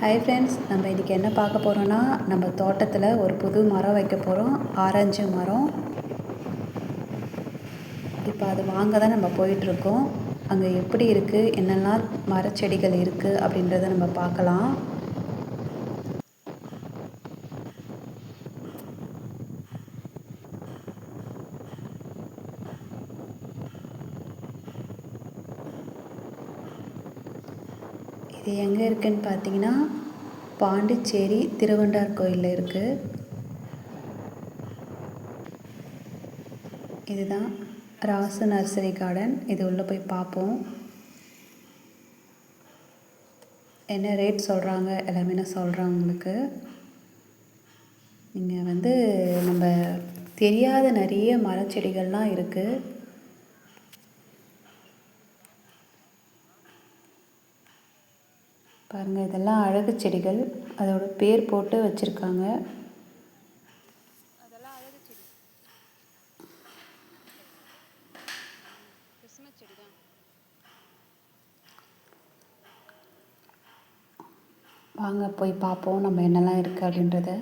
Hi friends நம்ம இன்றைக்கி என்ன பார்க்க போகிறோன்னா நம்ம தோட்டத்தில் ஒரு புது மரம் வைக்க போகிறோம் ஆரஞ்சு மரம். இப்போ அது வாங்க தான் நம்ம போயிட்டுருக்கோம். அங்கே எப்படி இருக்குது என்னெல்லாம் மரச்செடிகள் இருக்குது அப்படின்றத நம்ம பார்க்கலாம். இது எங்கே இருக்குதுன்னு பார்த்தீங்கன்னா பாண்டிச்சேரி திருவண்டார் கோயிலில் இருக்குது இதுதான் ராசு நர்சரி கார்டன். இது உள்ளே போய் பார்ப்போம். என்ன ரேட் சொல்கிறாங்க? எல்லாமே நான் சொல்கிறேன் உங்களுக்கு? இங்கே வந்து நம்ம தெரியாத நிறைய மரச்செடிகள்லாம் இருக்குது பாருங்கள் இதெல்லாம் அழகு செடிகள். அதோட பேர் போட்டு வச்சுருக்காங்க. அதெல்லாம் அழகு செடி. கிறிஸ்மஸ் செடி தான். வாங்க போய் பார்ப்போம் நம்ம என்னெல்லாம் இருக்குது அப்படின்றத.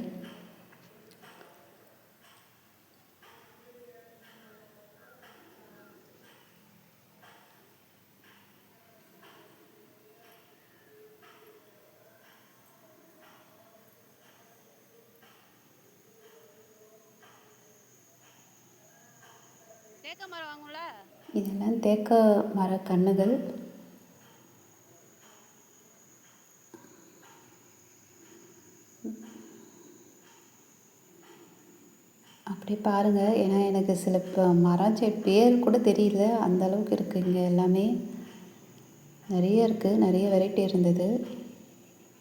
தேக்க மரம் வாங்கும்ல? இதெல்லாம் தேக்க மர கன்றுகள் அப்படியே பாருங்கள் ஏன்னா எனக்கு சில இப்போ மரம் செடி பேர் கூட தெரியல. அந்த அளவுக்கு இருக்குது இங்கே எல்லாமே. நிறைய இருக்குது நிறைய வெரைட்டி இருந்தது.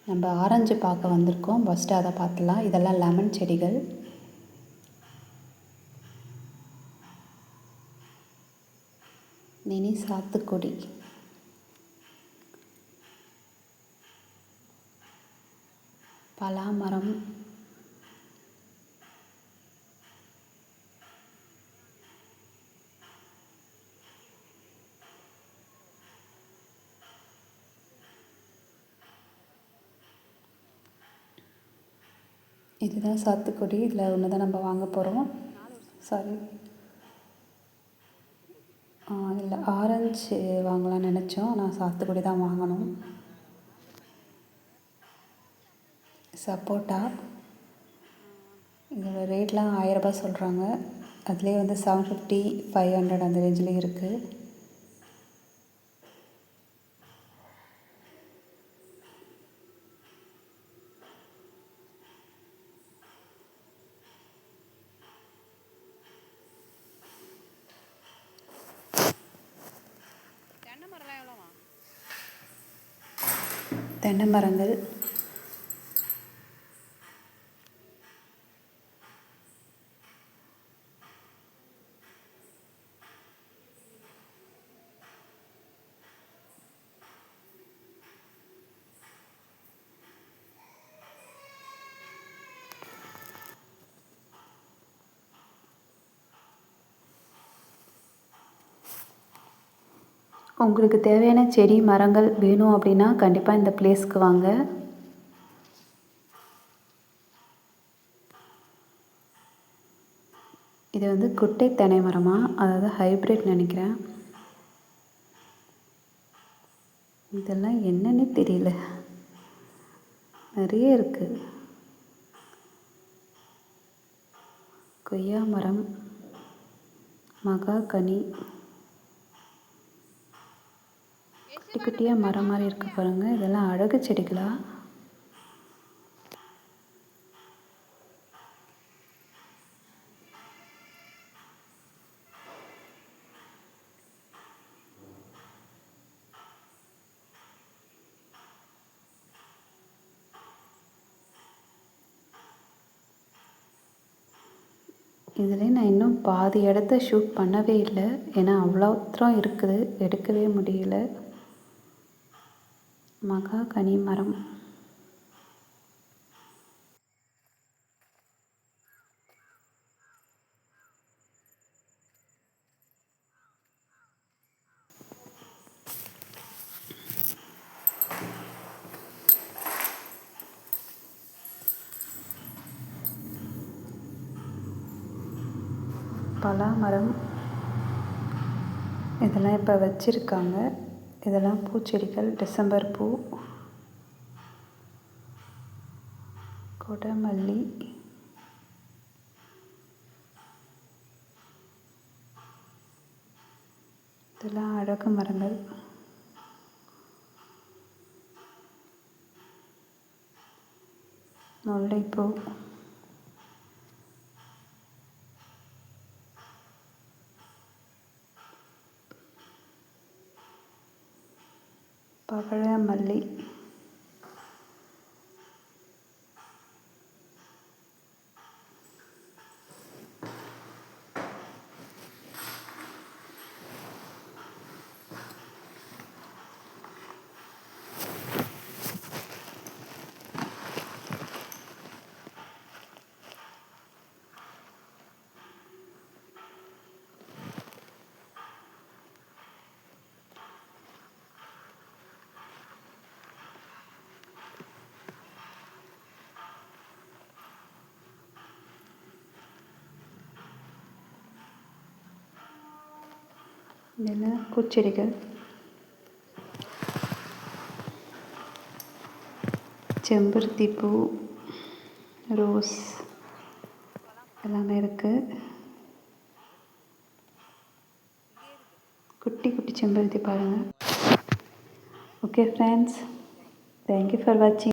நம்ம ஆரஞ்சு பார்க்க வந்திருக்கோம். ஃபஸ்ட்டு அதை பார்த்துலாம். இதெல்லாம் லெமன் செடிகள். மினி சாத்துக்குடி பலாமரம். இதுதான் சாத்துக்குடி இதில் ஒன்று தான் நம்ம வாங்க போகிறோம் சாரி இல்லை ஆரஞ்சு வாங்கலாம்னு நினச்சோம். ஆனால் சாத்துக்குடி தான் வாங்கணும். சப்போட்டா. இதோட ரேட்லாம் ஆயரரூபா சொல்கிறாங்க அதுலேயே வந்து செவன் ஃபிஃப்டி ஃபைவ் ஹண்ட்ரட் அந்த ரேஞ்சில் இருக்குது தென்னை மரங்கள் உங்களுக்கு தேவையான செடி மரங்கள் வேணும் அப்படின்னா கண்டிப்பாக இந்த பிளேஸ்க்கு வாங்க. இது வந்து குட்டை தென்னை மரமாக அதாவது ஹைப்ரிட் நினைக்கிறேன். இதெல்லாம் என்னன்னு தெரியல. நிறைய இருக்குது கொய்யா மரம் மகாகனி குட்டி குட்டியாக மரம் மாதிரி இருக்க பாருங்க. இதெல்லாம் அழகு செடிகளா? இதுலேயே நான் இன்னும் பாதி இடத்த ஷூட் பண்ணவே இல்லை. ஏன்னா அவ்வளோ தூரம் இருக்குது. எடுக்கவே முடியல. மகா கனிமரம். பலாமரம். இதெல்லாம் இப்போ வச்சிருக்காங்க. இதெல்லாம் பூச்செடிகள். டிசம்பர் பூ. கொடமல்லி. இதெல்லாம் அழகு மரங்கள். முல்லைப்பூ. പവഴമല്ലി இதெல்லாம் பூச்செடிகள். செம்பருத்தி பூ ரோஸ் எல்லாமே இருக்குது குட்டி குட்டி செம்பருத்தி பாருங்கள் ஓகே ஃப்ரெண்ட்ஸ் தேங்க்யூ ஃபார் வாட்சிங்